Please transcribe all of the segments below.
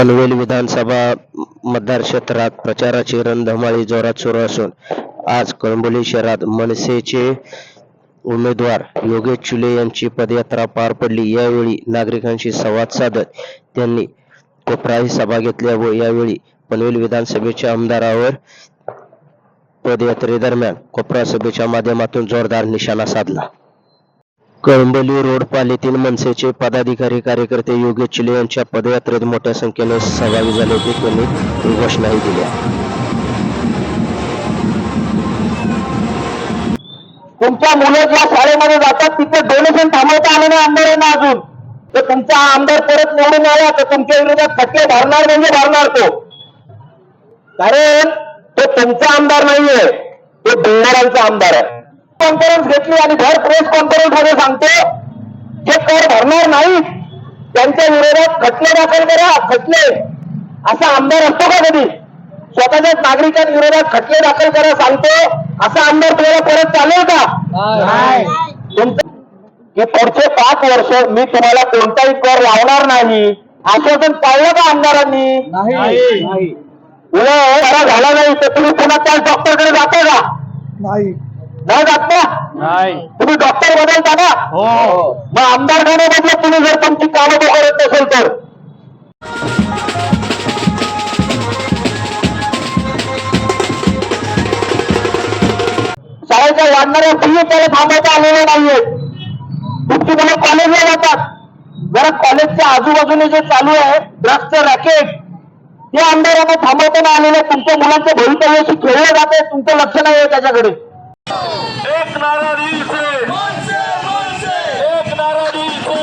पनवेल विधानसभा मतदार क्षेत्रात प्रचाराची रणधुमाळी जोरात सुरू असून आज कळंबोली शहरात मनसेचे उमेदवार योगेश चुले यांची पदयात्रा पार पडली. यावेळी नागरिकांशी संवाद साधत त्यांनी कोपराही सभा घेतल्या व यावेळी पनवेल विधानसभेच्या आमदारावर पदयात्रेदरम्यान कोपरा सभेच्या माध्यमातून जोरदार निशाणा साधला. कळंबोली रोड पालीतील मनसेचे पदाधिकारी कार्यकर्ते योगेश चिले यांच्या पदयात्रेत मोठ्या संख्येने सहभागी झाले होते. त्यांनी घोषणाही दिल्या. तुमच्या मुलं ज्या शाळेमध्ये जातात तिथे डोनेशन थांबवता आलं नाही आमदारांना अजून. तर तुमचा आमदार परत निवडून आला तर तुमच्या विरोधात खटके भरणार म्हणजे भरणार तो. कारण तो तुमचा आमदार नाहीये तो डोंगरांचा आमदार आहे. कॉन्फरन्स घेतली आणि भर प्रेस कॉन्फरन्समध्ये सांगतो जे कर भरणार नाही त्यांच्या विरोधात खटले दाखल करा खटले. असा आमदार असतो का कधी? स्वतःच्याच नागरिकांविरोधात खटले दाखल करा सांगतो असा आमदार तुम्हाला परत चालेल का हे पुढचे पाच वर्ष मी तुम्हाला कोणताही कर लावणार नाही. आश्वासन पाळलं का आमदारांनी? उलट खरा झाला नाही तर तुम्ही पुन्हा त्या डॉक्टरकडे जाता का? नाही. नाही जात? ना तुम्ही डॉक्टर बदलता ना? मग आमदार खाण्याबद्दल तुम्ही जर तुमची कामं करत नसेल तर? शाळेच्या वाढणाऱ्या फी त्याला थांबवता आलेल्या नाहीये. तुमची मुलं कॉलेजला जातात. जरा कॉलेजच्या आजूबाजूने जे चालू आहे ड्रग्सचं रॅकेट ते आमदारांना थांबवताना आलेलं तुमच्या मुलांच्या भवितव्याशी खेळलं जात आहे तुमचं लक्ष नाही आहे त्याच्याकडे. नारा दिल से एक नारा दिल से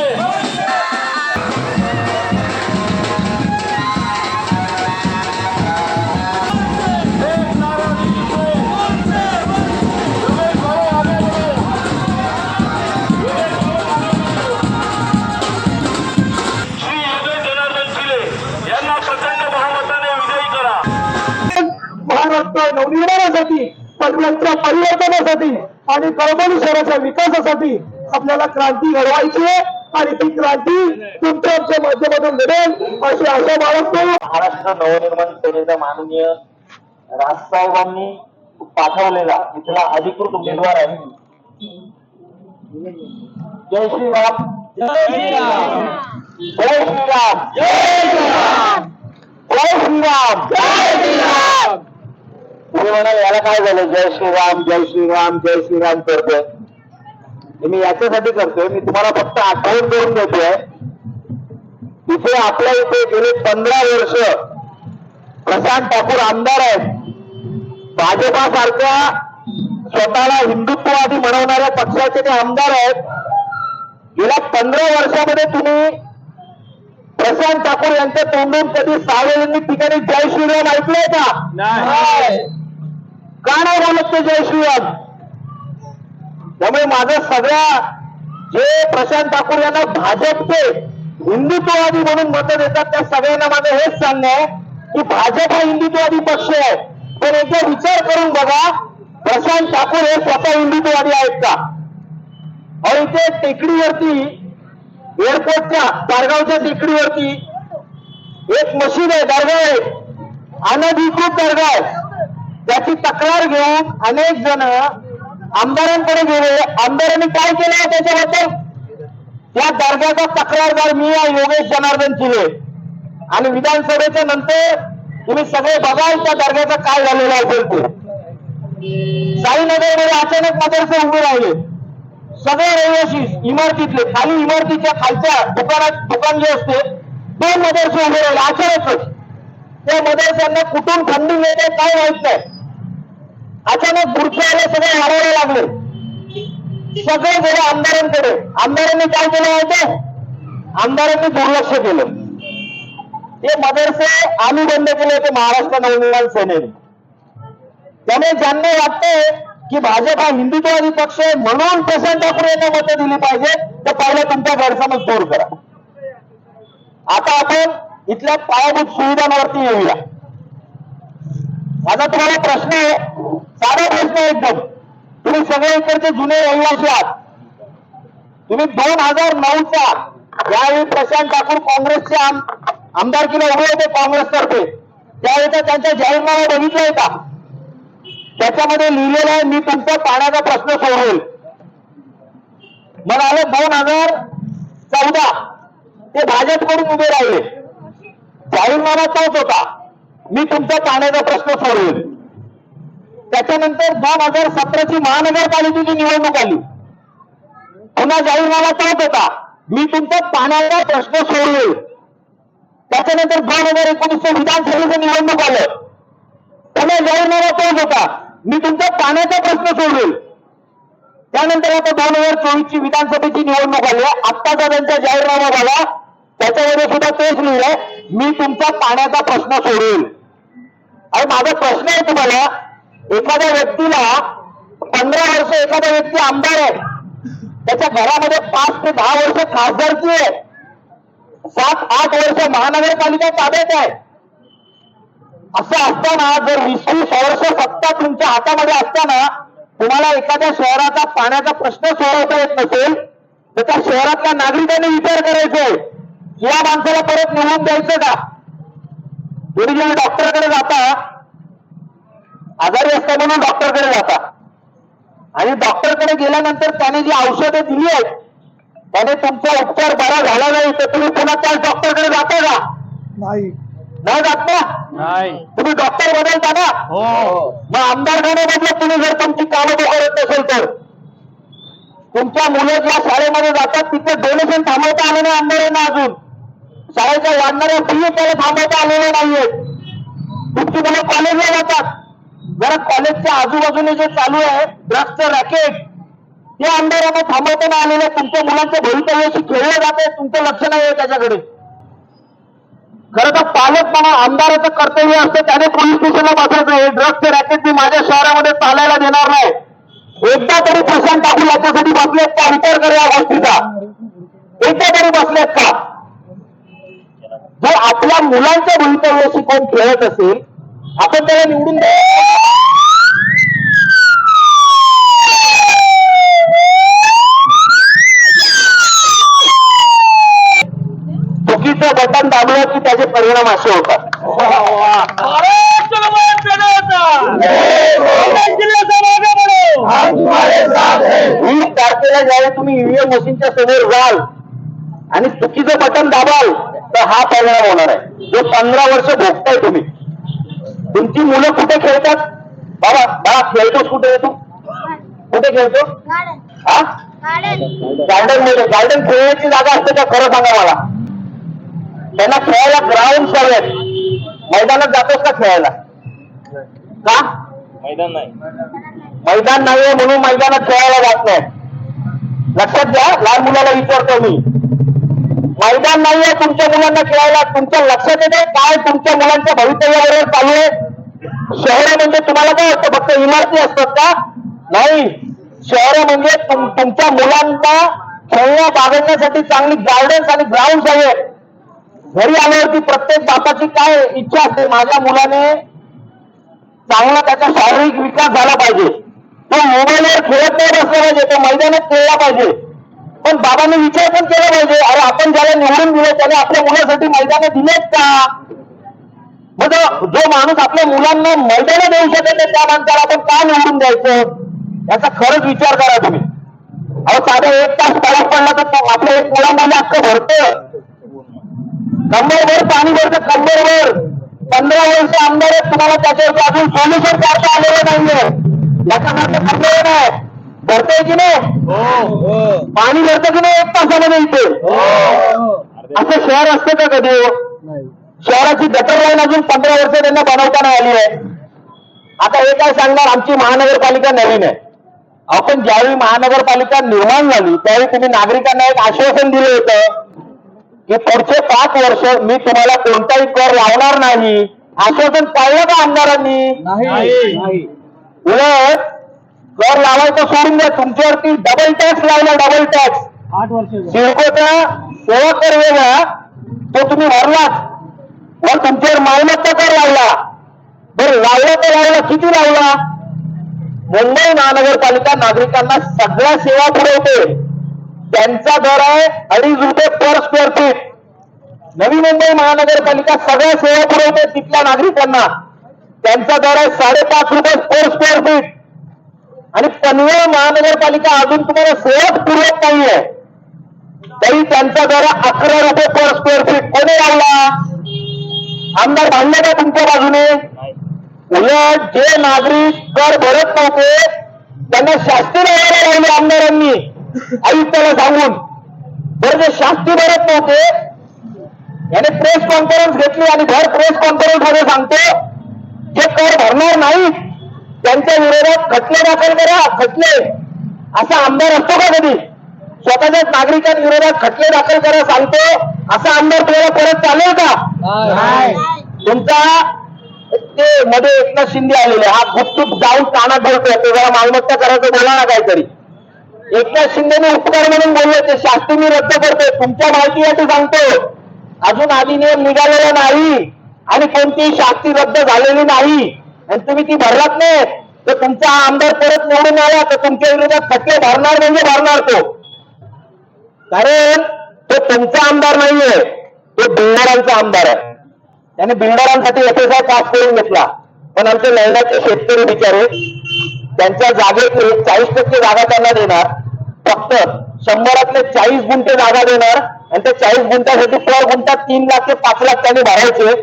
महाराष्ट्र नवनिर्माणासाठी पटलांच्या परिवर्तनासाठी आणि कळमणी शहराच्या विकासासाठी आपल्याला क्रांती घडवायची आहे. आणि ती क्रांती तुमच्या आमच्या माध्यमातून घडेल अशी आशा बाळगतो. महाराष्ट्र नवनिर्माण सेनेचा माननीय राजसाहेबांनी पाठवलेला इथला अधिकृत उमेदवार आहे. जय श्रीराम जय श्रीराम. जय श्रीराम. जय श्रीराम. जय श्रीराम. जय श्रीराम. तुम्ही म्हणाल याला काय झालं? जय श्रीराम जय श्रीराम जय श्रीराम करतोय. मी याच्यासाठी करतोय. मी तुम्हाला फक्त आठवण करून देतोय. इथे आपल्या इथे गेले पंधरा वर्ष प्रशांत ठाकूर आमदार आहेत. भाजपासारख्या स्वतःला हिंदुत्ववादी म्हणवणाऱ्या पक्षाचे ते आमदार आहेत. गेल्या पंधरा वर्षामध्ये तुम्ही प्रशांत ठाकूर यांच्या तोंडून कधी सार्वजनिक ठिकाणी जय श्रीराम ऐकलंय का? नाही. का नाही बोलत ते जय त्यामुळे माझं सगळ्या जे प्रशांत ठाकूर यांना भाजपचे हिंदुत्ववादी म्हणून मतं देतात त्या सगळ्यांना माझं हेच सांगणं आहे की भाजप हा हिंदुत्ववादी पक्ष आहे. पण एकदा विचार करून बघा प्रशांत ठाकूर हे स्वतः हिंदुत्ववादी आहेत का? आणि इथे टेकडीवरती एअरपोर्टच्या दारगावच्या टेकडीवरती एक मशीन आहे दर्गा आहे. अनधिकृत दर्गा आहे. त्याची तक्रार घेऊन अनेक जण आमदारांकडे गेले. आमदारांनी काय केलं त्याच्याबद्दल? त्या दर्ग्याचा तक्रारदार मी या योगेश जनार्दन चिले. आणि विधानसभेच्या नंतर तुम्ही सगळे बघाल त्या दर्ग्याचं काय झालेलं असेल ते साईनगरमध्ये अचानक मदरसे उभे राहिले. सगळे रहिवासी इमारतीतले खाली इमारतीच्या खालच्या दुकानात दुकान जे असते दोन मदरसे उभे राहिले अचानकच. त्या मदरस्यांना कुठून फंडिंग येते काय माहीत नाही. अचानक बुरख्याला सगळे हरवायला लागले. सगळे गेले आमदारांकडे. आमदारांनी काय केलं माहिती आमदारांनी दुर्लक्ष केलं. ते मदरसे आम्ही बंद केले होते महाराष्ट्र नवनिर्माण सेनेने. त्यामुळे ज्यांना वाटतंय की भाजप हा हिंदुत्ववादी पक्ष आहे म्हणून प्रशांत ठाकूर यांना मतं दिली पाहिजे तर पहिलं तुमचा गैरसमज दूर करा. आता आपण इथल्या पायाभूत सुविधांवरती येऊया. माझा तुम्हाला प्रश्न आहे साधा प्रश्न एकदम. तुम्ही सगळे इकडचे जुने रहिवासी आहात. तुम्ही दोन हजार नऊचा यावेळी प्रशांत ठाकूर काँग्रेसचे आम- आमदारकीला उभे होते काँग्रेसतर्फे. त्यावेळेचा त्यांचा जाहीरनामा बघितलाय का त्याच्यामध्ये लिहिलेलं आहे मी तुमचा पाण्याचा प्रश्न सोडवेल. मग आलं दोन हजार चौदा. ते भाजपकडून उभे राहिले. जाहीरनामा तोच होता. मी तुमचा पाण्याचा प्रश्न सोडवेल. त्याच्यानंतर दोन हजार सतराची महानगरपालिकेची निवडणूक आली. पुन्हा जाहीरनामा तोच होता. मी तुमचा पाण्याचा प्रश्न सोडवेल. त्याच्यानंतर दोन हजार एकोणीसचं विधानसभेचं निवडणूक आलं. पुन्हा जाहीरनामा तोच होता. मी तुमचा पाण्याचा प्रश्न सोडवेल. त्यानंतर आता दोन हजार चोवीसची विधानसभेची निवडणूक आली. आत्ताचा त्यांचा जाहीरनामा झाला त्याच्यामध्ये सुद्धा तेच लिहिलंय मी तुमचा पाण्याचा प्रश्न सोडवेल. अरे माझा प्रश्न आहे तुम्हाला एखाद्या व्यक्तीला पंधरा वर्ष एखादा व्यक्ती आमदार आहे. त्याच्या घरामध्ये पाच ते दहा वर्ष खासदारकी आहे. सात आठ वर्ष महानगरपालिका ताब्यात आहे. असं असताना जर वीस वर्ष सत्ता तुमच्या हातामध्ये असताना तुम्हाला एखाद्या शहराचा पाण्याचा प्रश्न सोडवता येत नसेल तर त्या शहरातल्या नागरिकांनी विचार करायचे या माणसाला परत निवडून द्यायचं का? तुम्ही जेव्हा डॉक्टरकडे जाता आजारी असता म्हणून डॉक्टरकडे जाता आणि डॉक्टरकडे गेल्यानंतर त्याने जी औषधं दिली आहेत त्याने तुमचा उपचार बरा झाला नाही तर तुम्ही पुन्हा त्याच डॉक्टरकडे जाता का? नाही. नाही जात ना? नाही. तुम्ही डॉक्टर बदलता ना? हो. मग आमदार बदलत तुम्ही जर तुमची कामं करत नसेल तर? तुमच्या मुलं ज्या शाळेमध्ये जातात तिथे डोनेशन थांबवता आलं नाही आमदारांना अजून. शाळेच्या वाढणाऱ्या फी त्याला थांबवता आलेल्या नाहीयेत. तुमची मुलं कॉलेजला जातात. जरा कॉलेजच्या आजूबाजूने जे चालू आहे ड्रग्सचं रॅकेट ते आमदारांना थांबवता नाही आलेलं तुमच्या मुलांच्या भवितव्याशी खेळलं जात आहे तुमचं लक्ष नाही आहे त्याच्याकडे. खरं तर पालक म्हणा आमदाराचं कर्तव्य असतं त्याने पोलीस स्टेशनला पाठवायचं हे ड्रग्सचे रॅकेट मी माझ्या शहरामध्ये चालायला देणार नाही. एकदा तरी प्रशांत टाकू याच्यासाठी बसलेत का? विचार कर या गोष्टीचा. एकदा तरी बसलेत का? जर आपल्या मुलांच्या भवितव्याशी कोण खेळत असेल आपण त्याला निवडून चुकीचं बटन दाबलं की त्याचे परिणाम असे होतात. वीस तारखेला ज्यावेळी तुम्ही ईव्हीएम मशीनच्या समोर जाल आणि चुकीचं बटन दाबाल तर हा परिणाम होणार आहे. जो पंधरा वर्ष भोगताय तुम्ही. तुमची मुलं कुठे खेळतात? बाबा बाबा खेळतोस कुठे तू? कुठे खेळतो? गार्डन. हा मध्ये गार्डन खेळण्याची जागा असते का? खरं सांगा मला. त्यांना खेळायला ग्राउंड हवेत मैदानात जातोस का खेळायला? का? मैदान नाही. मैदान नाहीये म्हणून मैदानात खेळायला जात नाही. लक्षात घ्या लहान मुलाला विचारतो मी. मैदान नाहीये तुमच्या मुलांना खेळायला. तुमच्या लक्षात येते काय तुमच्या मुलांच्या भवितव्याबरोबर चालू आहे? शहर म्हणजे तुम्हाला काय वाटतं फक्त इमारती असतात का? नाही. शहर म्हणजे तुमच्या मुलांना खेळण्या बागडण्यासाठी चांगली गार्डन्स आणि ग्राउंड आहेत. घरी आल्यावरती प्रत्येक बापाची काय इच्छा असते? माझ्या मुलाने चांगला त्याचा शारीरिक विकास झाला पाहिजे. तो मोबाईलवर खेळत नाही बसला पाहिजे तो मैदानात खेळला पाहिजे. पण बाबांनी विचार पण केला पाहिजे अरे आपण ज्याला निवडून दिले त्याने आपल्या मुलासाठी मैदानं दिलेत का? मग जो- माणूस आपल्या मुलांना मैदानं देऊ शकत नाही त्या माणसाला आपण का निवडून द्यायचं? याचा खरंच विचार करा तुम्ही. अहो साधा एक तास पाऊस पडला तर तो आपल्या एक मुलांमध्ये अख्खं भरतं. कंबरभर पाणी भरतं कंबरभर. पंधरा वर्ष आमदार आहेत तुम्हाला त्याच्यावरती अजून सोल्युशन काढता आलेलं नाहीये. याच्यासारखं खंडर नाही भरतंय की नाही? पाणी भरतं की नाही? एक तासामध्ये इथे असं शहर असतं का कधी हो? शहराची गटर लाईन अजून पंधरा वर्ष त्यांना बनवता नाही आली आहे. आता हे काय सांगणार? आमची महानगरपालिका नवीन आहे. आपण ज्यावेळी महानगरपालिका निर्माण झाली त्यावेळी तुम्ही नागरिकांना एक आश्वासन दिलं होतं की पुढचे पाच वर्ष मी तुम्हाला कोणताही कर लावणार नाही. आश्वासन पाळलं का आमदारांनी? नाही. उलट कर लावायचं सोडून द्या. तुमच्यावरती डबल टॅक्स लावला डबल टॅक्स आठ वर्ष सिडकोचा सेवा कर वेगळा तो तुम्ही भरलाच वर तुमच्यावर मालमत्ता कर लावला? बरं लावला तर लावला? किती लावला? मुंबई महानगरपालिका नागरिकांना सगळ्या सेवा पुरवते. त्यांचा दर आहे अडीच रुपये per square feet Navi Mumbai महानगरपालिका सगळ्या सेवा पुरवते तिथल्या नागरिकांना. त्यांचा दर आहे साडेपाच रुपये पर स्क्वेअर फीट आणि पनवेल महानगरपालिका अजून तुम्हाला सेवाच पुरवत नाहीये. तरी त्यांचा दर अकरा रुपये पर स्क्वेअर फीट कोणी लावला? आमदार भांडले का तुमच्या बाजूने? उलट जे नागरिक कर भरत नव्हते त्यांना शास्ती लावायला लावले आमदारांनी. आयुक्ताला सांगून. बरं जे शास्ती भरत नव्हते याने प्रेस कॉन्फरन्स घेतली आणि भर प्रेस कॉन्फरन्समध्ये सांगतो जे कर भरणार नाहीत त्यांच्या विरोधात खटले दाखल करा खटले. असा आमदार असतो का कधी? स्वतःच्याच नागरिकांविरोधात खटले दाखल करा सांगतो. असा आमदार तुम्हाला परत चालेल का? तुमचा ते मध्ये एकनाथ शिंदे आलेले हा गुपचूप जाऊन कानात बोलतोय ते जरा मालमत्ता करायचं बोला ना काहीतरी. एकनाथ शिंदेने उपकार म्हणून बोलले ते शास्त्री मी रद्द करतोय. तुमच्या माहितीसाठी सांगतो. अजून अधिनियम निघालेला नाही आणि कोणतीही शास्ती रद्द झालेली नाही. आणि तुम्ही ती भरलात नाही. तर तुमचा आमदार परत निवडून आला तर तुमच्या विरोधात खटले भरणार म्हणजे भरणार तो. कारण तो तुमचा आमदार नाहीये तो बिल्डरांचा आमदार आहे. त्याने बिल्डरांसाठी एस पास करून घेतला. पण आमचे लढण्याचे शेतकरी बिचारे त्यांच्या जागेतले चाळीस टक्के जागा त्यांना देणार फक्त शंभरातले चाळीस गुंठे जागा देणार आणि त्या चाळीस गुंठ्यासाठी पर गुंठा तीन लाख ते पाच लाख त्यांनी भरायचे.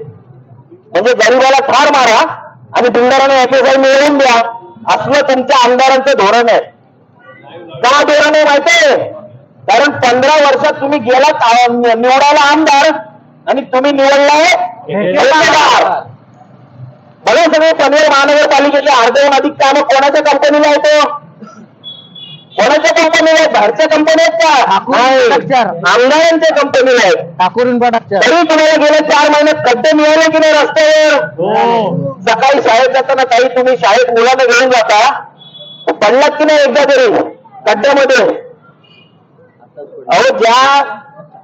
म्हणजे गरीबाला ठार मारा आणि बिल्डरांना एफएसआय मिळवून द्या. असलं तुमच्या आमदारांचं धोरण आहे. का धोरण आहे माहितीये कारण पंधरा वर्षात तुम्ही गेलात निवडायला आमदार आणि तुम्ही निवडलाय. बघा सगळे पनवेल महानगरपालिकेचे अर्धहून अधिक कामं कोणाच्या कंपनीला येतो कोणाच्या कंपनीला आहेत? बाहेरच्या कंपनी आहेत का. आमदारांच्या कंपनीला आहेत. ठाकूर तरी तुम्हाला गेले चार महिन्यात खड्डे मिळाले की नाही रस्त्यावर? सकाळी शाळेत जाताना काही तुम्ही शाळेत मुलांना घेऊन जाता पडलात की नाही एकदा तरी? खड्ड्यामध्ये? अहो ज्या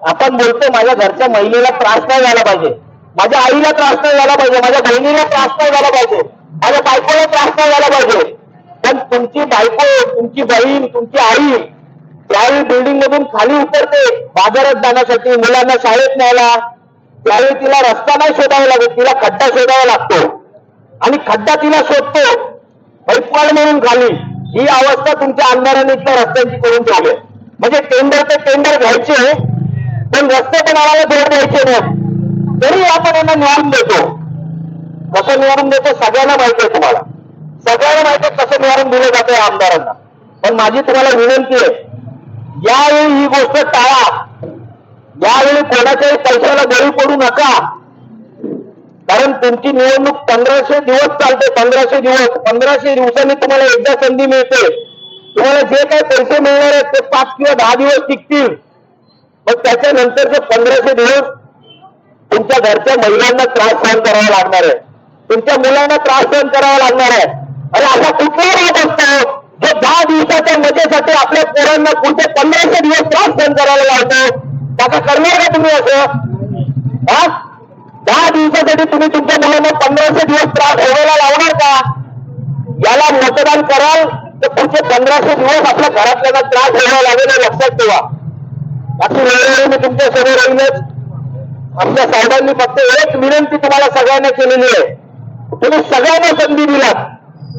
आपण बोलतो माझ्या घरच्या महिलेला त्रास नाही झाला पाहिजे. माझ्या आईला त्रास नाही झाला पाहिजे. माझ्या बहिणीला त्रास नाही झाला पाहिजे. माझ्या बायकोला त्रास नाही झाला पाहिजे. पण तुमची बायको तुमची बहीण तुमची आई त्यावेळी बिल्डिंग मधून खाली उतरते बाजारात जाण्यासाठी मुलांना शाळेत न्यायला त्यावेळी तिला रस्ता नाही शोधावा लागत तिला खड्डा शोधावा लागतो. आणि खड्डा तिला शोधतो. पैपवाड म्हणून खाली. ही अवस्था तुमच्या आमदारांनी इथल्या रस्त्यांची करून ठेवली म्हणजे टेंडर ते टेंडर घ्यायचे पण रस्ते पण आम्हाला जोड द्यायचे नाही तरी आपण यांना निवारण देतो. कसं निवारण देतो सगळ्यांना माहिती आहे तुम्हाला. सगळ्यांना माहिती आहे कसं निवारण दिलं जातं या आमदारांना. पण माझी तुम्हाला विनंती आहे यावेळी ही गोष्ट टाळा. यावेळी कोणाच्याही पैशाला बळी पडू नका. कारण तुमची निवडणूक पंधराशे दिवस चालते पंधराशे दिवस पंधराशे दिवसांनी तुम्हाला एकदा संधी मिळते. तुम्हाला जे काही पैसे मिळणार आहेत ते पाच किंवा दहा दिवस टिकतील. मग त्याच्यानंतरचे पंधराशे दिवस तुमच्या घरच्या महिलांना त्रास सहन करावा लागणार आहे. तुमच्या मुलांना त्रास सहन करावा लागणार आहे. अरे असा कुठलाही राहत असतो जो दहा दिवसाच्या मजेसाठी आपल्या पोरांना पुढचे पंधराशे दिवस त्रास सहन करायला लावतो. त्याचा करणार का तुम्ही असं? हा? दहा दिवसासाठी तुम्ही तुमच्या मुलांना पंधराशे दिवस त्रास भोगायला लावणार का? मतदान कराल तर पुढचे पंधराशे दिवस आपल्या घरातल्यांना त्रास भोगायला लागेल लक्षात ठेवा. बाकी वेळोवेळी मी तुमच्यासमोर राहीलच. आमच्या साहेबांनी फक्त एक विनंती तुम्हाला सगळ्यांना केलेली आहे. तुम्ही सगळ्यांना संधी दिलात.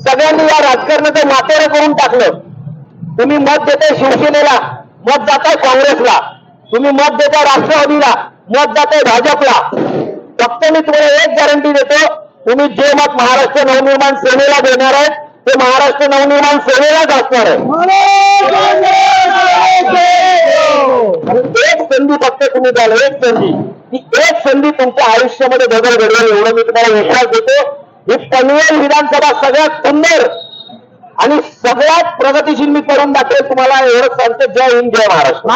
सगळ्यांनी या राजकारणाचं मातेरं करून टाकलं. तुम्ही मत देताय शिवसेनेला मत जाताय काँग्रेसला. तुम्ही मत देताय राष्ट्रवादीला मत जाताय भाजपला. फक्त मी तुम्हाला एक गॅरंटी देतो तुम्ही जे मत महाराष्ट्र नवनिर्माण सेनेला देणार आहे ते महाराष्ट्र नवनिर्माण सेनेलाच असणार आहे. एक संधी फक्त तुम्ही द्याल एक संधी. ती एक संधी तुमच्या आयुष्यामध्ये बदल घडवेल एवढं मी तुम्हाला विश्वास देतो. ही पनवेल विधानसभा सगळ्यात सुंदर आणि सगळ्यात प्रगतीशील मी करून दाखवेल तुम्हाला एवढं सांगतो. जय हिंद जय महाराष्ट्र.